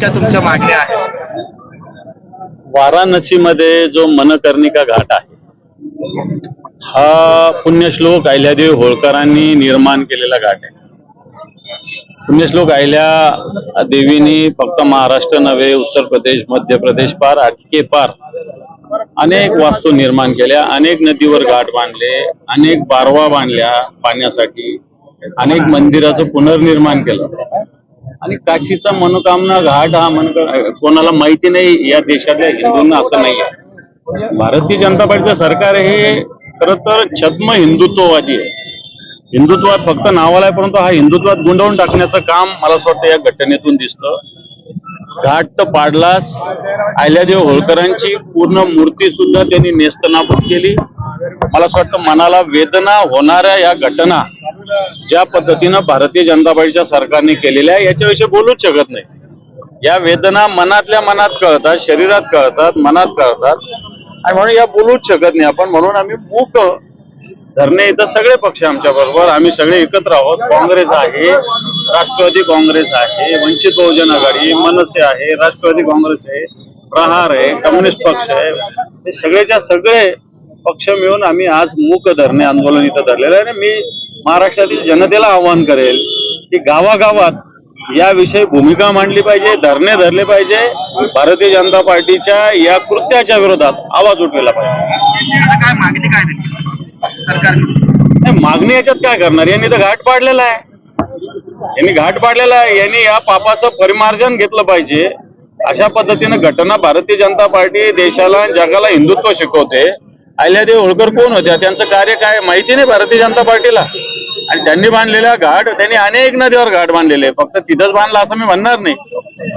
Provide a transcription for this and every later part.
नेमक्या तुमच्या मागण्या आहेत? वाराणसीमध्ये जो मनकर्णिका घाट आहे हा पुण्यश्लोक अहिल्यादेवी होळकरांनी निर्माण केलेला घाट आहे. पुण्यश्लोक अहिल्या देवीनी फक्त महाराष्ट्र नव्हे उत्तर प्रदेश मध्य प्रदेश पार अटके पार अनेक वास्तू निर्माण केल्या अनेक नदीवर घाट बांधले अनेक बारवा बांधल्या पाण्यासाठी अनेक मंदिराचं पुनर्निर्माण केलं. आणि काशीचा मनोकामना घाट हा मन कोणाला माहिती नाही या देशातल्या हिंदूंना असं नाही आहे. भारतीय जनता पार्टीचं सरकार हे खर तर छद्म हिंदुत्ववादी आहे. हिंदुत्वात फक्त नावाला आहे परंतु हा हिंदुत्वात गुंडवून टाकण्याचं काम मला असं वाटतं या घटनेतून दिसतं. घाट तर पाडलास अहिल्यादेव होळकरांची पूर्ण मूर्ती सुद्धा त्यांनी नेस्तनाबूत केली. मला असं वाटतं मनाला वेदना होणाऱ्या या घटना ज्या पद्धतीनं भारतीय जनता पार्टीच्या सरकारने केलेल्या आहे याच्याविषयी बोलूच शकत नाही. या वेदना मनातल्या मनात कळतात शरीरात कळतात मनात कळतात. आणि म्हणून या बोलूच शकत नाही आपण. म्हणून आम्ही मूक धरणे इथं सगळे पक्ष आमच्या बरोबर. आम्ही सगळे एकत्र आहोत. काँग्रेस आहे राष्ट्रवादी काँग्रेस आहे वंचित बहुजन आघाडी मनसे आहे राष्ट्रवादी काँग्रेस आहे प्रहार आहे कम्युनिस्ट पक्ष आहे. हे सगळेच्या सगळे पक्ष मिळून आम्ही आज मूक धरणे आंदोलन इथं धरलेलं आहे. आणि मी महाराष्ट्रातील जनतेला आवाहन करेल की गावागावात याविषयी भूमिका मांडली पाहिजे धरणे धरले पाहिजे. भारतीय जनता पार्टीच्या या कृत्याच्या विरोधात आवाज उठलेला पाहिजे. काय मागणी काय याच्यात काय करणार? यांनी तर घाट पाडलेला आहे. यांनी घाट पाडलेला आहे. यांनी या पापाचं परिमार्जन घेतलं पाहिजे. अशा पद्धतीनं घटना भारतीय जनता पार्टी देशाला जगाला हिंदुत्व शिकवते. अहिल्यादेवी होळकर कोण होत्या? त्यांचं कार्य काय? माहिती नाही भारतीय जनता पार्टीला. आणि त्यांनी बांधलेला घाट त्यांनी अनेक नदीवर घाट बांधलेले फक्त तिथंच बांधला असं मी म्हणणार नाही.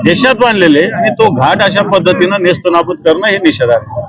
देशात बांधलेले आणि तो घाट अशा पद्धतीनं नेस्तनाबूत करणं हे निषेधार्थ